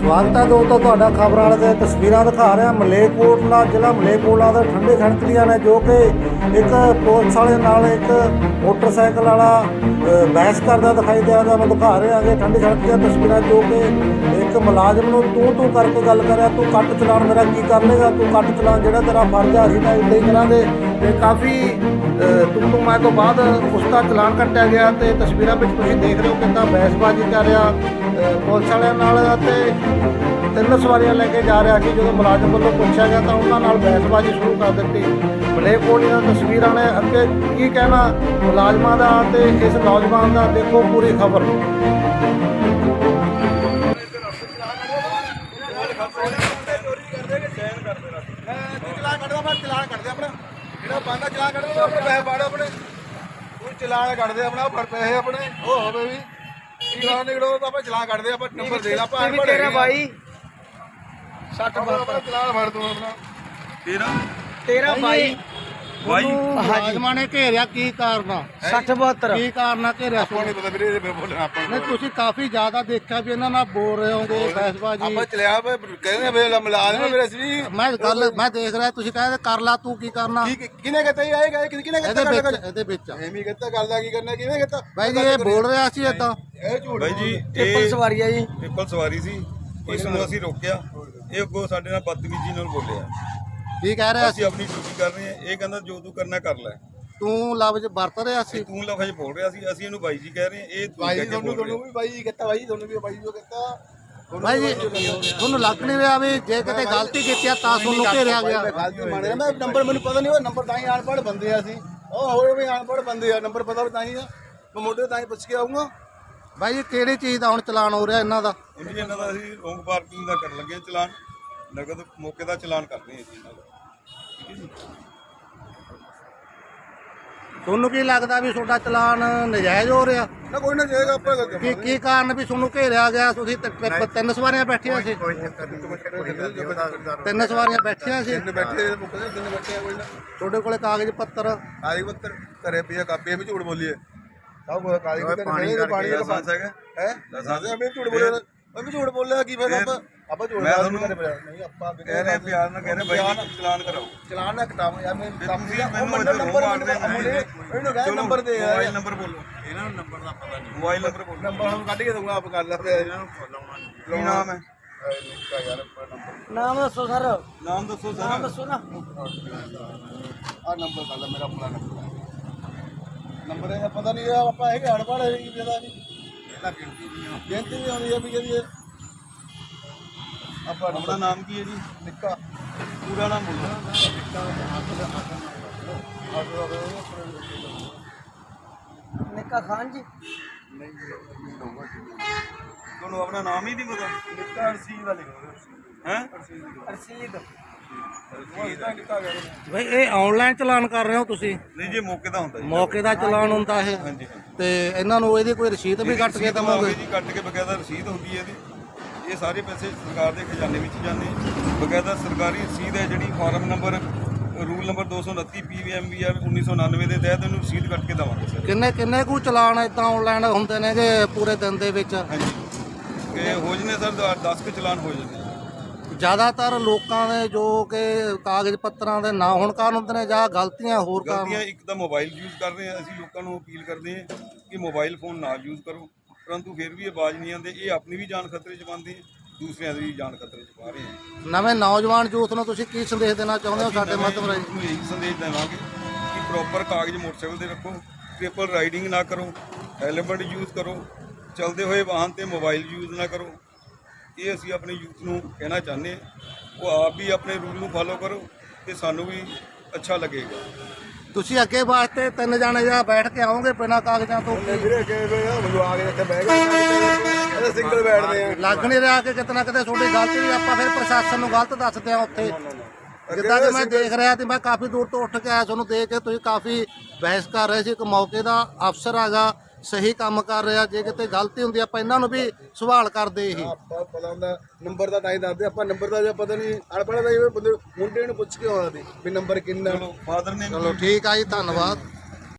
ਸਵਾਗਤ ਹੈ ਦੋਸਤੋ ਤੁਹਾਡਾ ਖਬਰਾਂ ਵਾਲੇ ਦੇ ਤਸਵੀਰਾਂ ਦਿਖਾ ਰਿਹਾ ਮਲੇਕੋਟਲਾ ਜ਼ਿਲ੍ਹਾ ਮਲੇਕੋਟਲਾ ਦਾ ਠੰਡੇ ਖੜਕਲੀਆਂ ਨੇ ਜੋ ਕਿ ਇੱਕ ਪੁਲਿਸ ਵਾਲੇ ਨਾਲ ਇੱਕ ਮੋਟਰਸਾਈਕਲ ਵਾਲਾ ਬਹਿਸ ਕਰਦਾ ਦਿਖਾਈ ਦੇ ਰਿਹਾ। ਤੁਹਾਨੂੰ ਦਿਖਾ ਰਿਹਾ ਕਿ ਠੰਡੀ ਖੜਕਲੀਆਂ ਤਸਵੀਰਾਂ ਜੋ ਕਿ ਇੱਕ ਮੁਲਾਜ਼ਮ ਨੂੰ ਤੂੰ ਤੂੰ ਕਰਕੇ ਗੱਲ ਕਰਿਆ ਤੂੰ ਕੱਟ ਚਲਾਣ ਮੇਰਾ ਕੀ ਕਰ ਲੇਗਾ? ਤੂੰ ਕੱਟ ਚਲਾਣ ਜਿਹੜਾ ਤੇਰਾ ਫਰਜ਼ ਆ ਅਸੀਂ ਤਾਂ ਇੱਦਾਂ ਹੀ ਕਰਾਂਗੇ। ਤੇ ਕਾਫੀ ਅ, ਤੂੰ ਤੂੰ ਮੈਂ ਤੋਂ ਬਾਅਦ ਉਸ ਦਾ ਚਲਾਨ ਕੱਟਿਆ ਗਿਆ ਤੇ ਤਸਵੀਰਾਂ ਵਿੱਚ ਤੁਸੀਂ ਦੇਖ ਰਹੇ ਹੋ ਕਿੰਨਾ ਬਹਿਸਬਾਜ਼ੀ ਕਰ ਰਿਹਾ। ਪੁਲਿਸ ਵਾਲਿਆਂ ਨਾਲ ਤੇ ਤਿੰਨ ਸਵਾਰੀਆਂ ਲੈ ਕੇ ਜਾ ਰਿਹਾ ਸੀ। ਜਦੋਂ ਮੁਲਾਜ਼ਮ ਵੱਲੋਂ ਪੁੱਛਿਆ ਗਿਆ ਤਾਂ ਉਹਨਾਂ ਨਾਲ ਬਹਿਸਬਾਜ਼ੀ ਸ਼ੁਰੂ ਕਰ ਦਿੱਤੀ। ਬਲੇਕੋਟ ਦੀਆਂ ਤਸਵੀਰਾਂ ਨੇ। ਅੱਗੇ ਕੀ ਕਹਿਣਾ ਮੁਲਾਜ਼ਮਾਂ ਦਾ ਤੇ ਇਸ ਨੌਜਵਾਨ ਦਾ, ਦੇਖੋ ਪੂਰੀ ਖਬਰ। ਚਲਾਨ ਕੱਢ ਆਪਣਾ ਚਲਾਨ ਪੈਸੇ ਪਾੜੋ ਆਪਣਾ, ਫੜ ਪੈਸੇ ਆਪਣੇ, ਉਹ ਹੋਵੇ ਵੀ। ਚਲਾਨ ਨਿਕੜੋ ਤਾਂ ਆਪਾਂ ਚਲਾਨ ਕੱਢ ਦੇ ਆਪਾਂ ਨੰਬਰ ਦੇ ਲਾ ਅਨਪੜ੍ਹ ਹੈਗੇ ਆ। ਬਾਈ। 60 ਆਪਣਾ ਚਲਾਨ ਫੜ ਦੂੰ ਆਪਣਾ। ਤੇਰਾ? ਤੇਰਾ ਬਾਈ। ਬਾਈ। ਮੁਲਾਜ਼ਮਾਂ ਨੇ ਘੇਰਿਆ ਕੀ ਕਾਰਨ ਆ? 60 72 ਕੀ ਕਾਰਨ ਆ ਘੇਰਿਆ ਆਪਾਂ ਨਹੀਂ ਪਤਾ ਵੀਰੇ ਇਹ ਬੋਲਣਾ ਆਪਾਂ। ਨਹੀਂ। ਤੁਸੀਂ ਕਾਫੀ ਜ਼ਿਆਦਾ ਦੇਖਿਆ ਵੀ ਇਹਨਾਂ ਨਾਲ ਬੋਲ ਰਹੇ ਹੋਗੇ ਬਹਿਸਬਾਜ਼ੀ। ਆਪਾਂ ਚਲਿਆ ਵੇ ਕਹਿੰਦੇ ਵੇ ਮੁਲਾਜ਼ਮ ਵੀਰੇ ਸੀ ਮੈਂ ਗੱਲ ਮੈਂ ਦੇਖ ਰਿਹਾ ਤੁਸੀਂ ਕਹਿੰਦੇ ਕਰ ਲਾ ਤੂੰ ਕੀ ਕਰਨਾ? ਕੀ ਕਿਨੇ ਕਹਤਾ ਹੀ ਆਏਗਾ ਕਿਨੇ ਕਿਨੇ ਇਹਦੇ ਕਹਤਾ ਵਿੱਚ ਇਹਦੇ ਵਿੱਚ। ਐਵੇਂ ਕਹਤਾ ਗੱਲ ਦਾ ਕੀ ਕਰਨਾ ਕਿਵੇਂ ਕਹਤਾ ਬਾਈ ਜੀ ਇਹ ਬੋਲ ਰਿਹਾ ਸੀ ਇਦਾਂ ਇਹ ਬਾਈ ਜੀ ਟ੍ਰਿਪਲ ਸਵਾਰੀ ਆ ਜੀ ਟ੍ਰਿਪਲ ਸਵਾਰੀ ਸੀ ਇਸ ਨੂੰ ਅਸੀਂ ਰੋਕਿਆ। ਇਹ ਅੱਗੋਂ ਸਾਡੇ ਨਾਲ ਬਦਤਮੀਜ਼ੀ ਨਾਲ ਬੋਲਿਆ। ਕੀ ਕਹਿ ਰਿਹਾ ਅਸੀਂ ਆਪਣੀ ਡਿਊਟੀ ਕਰ ਰਹੇ ਹਾਂ। ਇਹ ਕਹਿੰਦਾ ਜੋ ਤੂੰ ਕਰਨਾ ਕਰ ਲੈ। ਤੂੰ ਲਫ਼ਜ਼ ਵਰਤ ਰਿਹਾ ਸੀ? ਤੇ ਲਫ਼ਜ਼ ਬੋਲ ਰਿਹਾ ਸੀ। ਅਸੀਂ ਇਹਨੂੰ ਬਾਈ ਜੀ ਕਹਿ ਰਹੇ ਹਾਂ ਇਹ ਕਹਿ ਕੇ ਤੁਹਾਨੂੰ ਤੁਹਾਨੂੰ ਵੀ ਬਾਈ ਕਹਤਾ ਬਾਈ ਤੁਹਾਨੂੰ ਵੀ ਬਾਈ ਜੋ ਕਹਤਾ ਬਾਈ ਜੀ ਤੁਹਾਨੂੰ ਲੱਗ ਨਹੀਂ ਰਿਹਾ ਵੀ ਜੇ ਕਿਤੇ ਗਲਤੀ ਕੀਤੀ ਆ ਤਾਂ ਤੁਹਾਨੂੰ ਘੇਰਿਆ ਗਿਆ। ਮੈਂ ਗਲਤੀ ਮੰਨ ਰਿਹਾ ਮੈਂ ਨੰਬਰ ਮੈਨੂੰ ਪਤਾ ਨਹੀਂ ਉਹ ਨੰਬਰ ਤਾਂ ਹੀ ਅਨਪੜ੍ਹ ਬੰਦੇ ਆ ਅਸੀਂ। ਉਹ ਹੋਏ ਵੀ ਅਨਪੜ੍ਹ ਬੰਦੇ ਆ ਨੰਬਰ ਪਤਾ ਵੀ ਤਾਂ ਹੀ ਆ। ਮੈਂ ਮੋਢੇ ਤਾਂ ਹੀ ਪੁੱਛ ਕੇ ਆਉਂਗਾ ਬਾਈ ਜੀ ਕਿਹੜੀ ਚੀਜ਼ ਦਾ ਹੁਣ ਚਲਾਨ ਹੋ ਰਿਹਾ ਇਹਨਾਂ ਦਾ? ਜੀ ਇਹਨਾਂ ਦਾ ਅਸੀਂ ਰੋਂਗ ਪਾਰਕਿੰਗ ਦਾ ਕਰਨ ਲੱਗੇ ਹਾਂ ਚਲਾਨ। ਨਗਦ ਮੌਕੇ ਦਾ ਚਲਾਨ ਕਰਦੇ ਹਾਂ ਜੀ ਇਹਨਾਂ ਦਾ। ਤੁਹਾਨੂੰ ਕੀ ਲੱਗਦਾ ਵੀ ਤੁਹਾਡਾ ਚਲਾਨ ਨਜਾਇਜ਼ ਹੋ ਰਿਹਾ? ਨਾ ਕੋਈ ਨਾ ਜਾਏਗਾ ਆਪਾਂ ਕੀ ਕੀ ਕਾਰਨ ਵੀ ਤੁਹਾਨੂੰ ਘੇਰਿਆ ਗਿਆ? ਤੁਸੀਂ ਤੇ- ਤਿੰਨ ਸਵਾਰੀਆਂ ਬੈਠੀਆਂ ਸੀ। ਤਿੰਨ ਸਵਾਰੀਆਂ ਬੈਠੀਆਂ ਸੀ। ਬੈਠੇ ਮੁੱਕਦੇ ਦਿਨ ਬੈਠੇ ਆ ਕੋਈ ਨਾ। ਤੁਹਾਡੇ ਕੋਲੇ ਕਾਗਜ਼ ਪੱਤਰ? ਆਈ ਬੱਤਰ ਘਰੇ ਪਈਆ ਕਾਪੀ ਵੀ ਝੂਠ ਬੋਲੀਏ। ਸਭ ਕੁਝ ਕਾਲੀ ਕਿਤੇ ਪਾਣੀ ਦਾ ਪਾਣੀ ਦਾ ਲਾਇਸੈਂਸ ਹੈਗਾ ਹੈ? ਲਾਇਸੈਂਸ ਮੈਂ ਝੂਠ ਬੋਲਿਆ ਮੈਂ ਵੀ ਝੂਠ ਬੋਲਿਆ ਕੀ ਫਾਇਦਾ ਆਪਾਂ? ਆਪਾਂ ਝੂਠ ਮੈਂ ਬੋਲ ਤੁਹਾਨੂੰ ਨਹੀਂ ਆਪਾਂ ਕਹਿ ਰਹੇ ਪਿਆਰ ਨਾਲ ਕਹਿ ਰਹੇ ਬਾਈ ਚਲਾਨ ਕਰਾਓ। ਚਲਾਨ ਨਾ ਕਟਾਵ ਯਾਰ ਮੈਂ ਕੰਮ ਉਹ ਮੈਨੂੰ ਨੰਬਰ ਮਾਰਦੇ ਨਹੀਂ। ਇਹਨੂੰ ਕਹਿ ਨੰਬਰ ਦੇ ਯਾਰ ਮੋਬਾਈਲ ਨੰਬਰ ਬੋਲੋ। ਇਹਨਾਂ ਨੂੰ ਨੰਬਰ ਦਾ ਪਤਾ ਨਹੀਂ। ਮੋਬਾਈਲ ਨੰਬਰ ਬੋਲੋ। ਨੰਬਰ ਹੁਣ ਕੱਢ ਕੇ ਦਊਂਗਾ ਆਪ ਕਰ ਲੈ ਫਿਰ। ਇਹਨਾਂ ਨੂੰ ਕੀ ਨਾਮ ਹੈ? ਨਿੱਕਾ ਯਾਰ ਆਪਣਾ ਨੰਬਰ ਨਾਮ ਦੱਸੋ ਸਰ। ਨਾਮ ਦੱਸੋ ਨਾਮ ਸਰ ਦੱਸੋ ਨਾ। ਆ ਨੰਬਰ ਕਰ ਲੈ ਮੇਰਾ ਆਪਣਾ ਨੰਬਰ ਇਹ ਪਤਾ ਨਹੀਂ ਇਹ ਆਪਾਂ ਹੈਗੇ ਅਨਪੜ੍ਹ ਹੈ ਕੀ ਪਤਾ ਨਹੀਂ। ਇਹਦਾ ਗਿਣਤੀ ਨਹੀਂ ਗਿਣਤੀ ਨਹੀਂ ਆਉਂਦੀ ਆ ਵੀ ਜਿਹੜੀ ਇਹ ਆਪਾਂ ਆਪਣਾ ਨਾਮ ਕੀ ਹੈ ਜੀ? ਨਿੱਕਾ। ਪੂਰਾ ਨਾਮ ਬੋਲੋ। ਨਿੱਕਾ ਖਾਨ ਜੀ। ਤੁਹਾਨੂੰ ਆਪਣਾ ਨਾਮ ਹੀ ਨਹੀਂ ਪਤਾ? ਨਿੱਕਾ ਅਰਸੀ ਦਾ ਲਿਖੋ ਹੈ? ਅਰਸ਼ੀਦ। ਬਈ ਇਹ ਆਨਲਾਈਨ ਚਲਾਨ ਕਰ ਰਹੇ ਹੋ ਤੁਸੀਂ? ਨਹੀਂ ਜੀ ਮੌਕੇ ਦਾ ਹੁੰਦਾ ਜੀ। ਮੌਕੇ ਦਾ ਚਲਾਨ ਹੁੰਦਾ ਇਹ? ਹਾਂਜੀ ਹਾਂਜੀ। ਤੇ ਇਹਨਾਂ ਨੂੰ ਇਹਦੀ ਕੋਈ ਰਸੀਦ ਵੀ ਕੱਟ ਕੇ ਦਵਾਂਗੇ? ਜੀ ਕੱਟ ਕੇ ਬਕਾਇਦਾ ਰਸੀਦ ਹੁੰਦੀ ਹੈ ਇਹਦੀ। ਇਹ ਸਾਰੇ ਪੈਸੇ ਸਰਕਾਰ ਦੇ ਖਜ਼ਾਨੇ ਵਿੱਚ ਜਾਂਦੇ। ਬਕਾਇਦਾ ਸਰਕਾਰੀ ਰਸੀਦ ਹੈ ਜਿਹੜੀ form number rule number 229 PVMVR 1999 ਦੇ ਤਹਿਤ ਇਹਨੂੰ ਰਸੀਦ ਕੱਟ ਕੇ ਦਵਾਂਗੇ ਸਰ। ਕਿੰਨੇ ਕਿੰਨੇ ਕੁ ਚਲਾਨ ਇਦਾਂ ਆਨਲਾਈਨ ਹੁੰਦੇ ਨੇ ਕਿ ਪੂਰੇ ਦਿਨ ਦੇ ਵਿੱਚ? ਹਾਂਜੀ। ਇਹ ਹੋ ਜਨੇ ਸਰ 10 ਕੁ ਚਲਾਨ ਹੋ ਜਾਂਦੇ। ਜ਼ਿਆਦਾਤਰ ਲੋਕਾਂ ਦੇ ਜੋ ਕਿ ਕਾਗਜ਼ ਪੱਤਰਾਂ ਦੇ ਨਾ ਹੋਣ ਕਾਰਨ ਹੁੰਦੇ ਨੇ ਜਾਂ ਗਲਤੀਆਂ ਹੋਰ ਕਾਰਨ ਗਲਤੀਆਂ ਇੱਕ ਤਾਂ ਮੋਬਾਈਲ ਯੂਜ਼ ਕਰ ਰਹੇ ਆ ਅਸੀਂ ਲੋਕਾਂ ਨੂੰ ਅਪੀਲ ਕਰਦੇ ਹਾਂ ਕਿ ਮੋਬਾਈਲ ਫੋਨ ਨਾ ਯੂਜ਼ ਕਰੋ। ਪਰੰਤੂ ਫਿਰ ਵੀ ਆਵਾਜ਼ ਨਹੀਂ ਆਉਂਦੇ ਇਹ ਆਪਣੀ ਵੀ ਜਾਨ ਖਤਰੇ 'ਚ ਪਾਉਂਦੇ ਆ ਦੂਸਰਿਆਂ ਦੀ ਵੀ ਜਾਨ ਖਤਰੇ 'ਚ ਪਾ ਰਹੇ ਆ। ਨਵੇਂ ਨੌਜਵਾਨ ਯੂਥ ਨੂੰ ਤੁਸੀਂ ਕੀ ਸੰਦੇਸ਼ ਦੇਣਾ ਚਾਹੁੰਦੇ ਹੋ ਸਾਡੇ ਮਾਧਿਅਮ ਰਾਹੀਂ? ਨੂੰ ਇਹੀ ਸੰਦੇਸ਼ ਦੇਵਾਂਗੇ ਕਿ ਪ੍ਰੋਪਰ ਕਾਗਜ਼ ਮੋਟਰਸਾਈਕਲ ਦੇ ਰੱਖੋ ਟ੍ਰਿਪਲ ਰਾਈਡਿੰਗ ਨਾ ਕਰੋ ਹੈਲਮਟ ਯੂਜ਼ ਕਰੋ ਚਲਦੇ ਹੋਏ ਵਾਹਨ ਤੇ ਮੋਬਾਈਲ ਯੂਜ਼ ਨਾ ਕਰੋ। ਇਹ ਅਸੀਂ ਆਪਣੇ ਯੂਥ ਨੂੰ ਕਹਿਣਾ ਚਾਹੁੰਦੇ ਹਾਂ ਉਹ ਆਪ ਵੀ ਆਪਣੇ ਰੂਲ ਨੂੰ ਫਾਲੋ ਕਰੋ ਤੇ ਸਾਨੂੰ ਵੀ ਅੱਛਾ ਲੱਗੇਗਾ। ਤੁਸੀਂ ਅੱਗੇ ਵਾਸਤੇ ਤਿੰਨ ਜਾਣੇ ਜਾਂ ਬੈਠ ਕੇ ਆਓਗੇ ਬਿਨਾਂ ਕਾਗਜ਼ਾਂ ਤੋਂ? ਵੀਰੇ ਕੇ ਆ ਕੇ ਇੱਥੇ ਬਹਿ ਗਏ ਇਹ ਸਿੰਗਲ ਬੈਠਦੇ ਆ। ਲੱਗ ਨਹੀਂ ਰਿਹਾ ਕਿ ਕਿਤੇ ਨਾ ਕਿਤੇ ਤੁਹਾਡੀ ਗਲਤੀ ਵੀ ਆਪਾਂ ਫਿਰ ਪ੍ਰਸ਼ਾਸਨ ਨੂੰ ਗਲਤ ਦੱਸਦੇ ਆ ਉੱਥੇ। ਜਿੱਦਾਂ ਕਿ ਮੈਂ ਦੇਖ ਰਿਹਾ ਤੇ ਮੈਂ ਕਾਫੀ ਦੂਰ ਤੋਂ ਉੱਠ ਕੇ ਆਇਆ ਤੁਹਾਨੂੰ ਦੇਖ ਕੇ ਤੁਸੀਂ ਕਾਫੀ ਬਹਿਸ ਕਰ ਰਹੇ ਸੀ। ਇੱਕ ਮੌਕੇ ਦਾ ਅਫਸਰ ਆਗਾ ਸਹੀ ਕੰਮ ਕਰ ਰਿਹਾ ਜੇ ਕਿਤੇ ਗਲਤੀ ਹੁੰਦੀ ਆਪਾਂ ਇਹਨਾਂ ਨੂੰ ਵੀ ਸਵਾਲ ਕਰਦੇ ਹੀ ਆਪਾਂ ਪਤਾ ਹੁੰਦਾ ਨੰਬਰ ਦਾ ਤਾਂ ਹੀ ਦੱਸਦੇ ਆਪਾਂ ਨੰਬਰ ਦਾ ਜੇ ਪਤਾ ਨਹੀਂ ਅਨਪੜ੍ਹ ਦਾ ਜਿਵੇਂ ਬੰਦੇ ਮੁੰਡੇ ਨੂੰ ਪੁੱਛ ਕੇ ਆਉਂਦਾ ਸੀ ਵੀ ਨੰਬਰ ਕਿੰਨਾ। ਚਲੋ ਫਾਦਰ ਨੇ ਚਲੋ ਠੀਕ ਆ ਜੀ ਧੰਨਵਾਦ।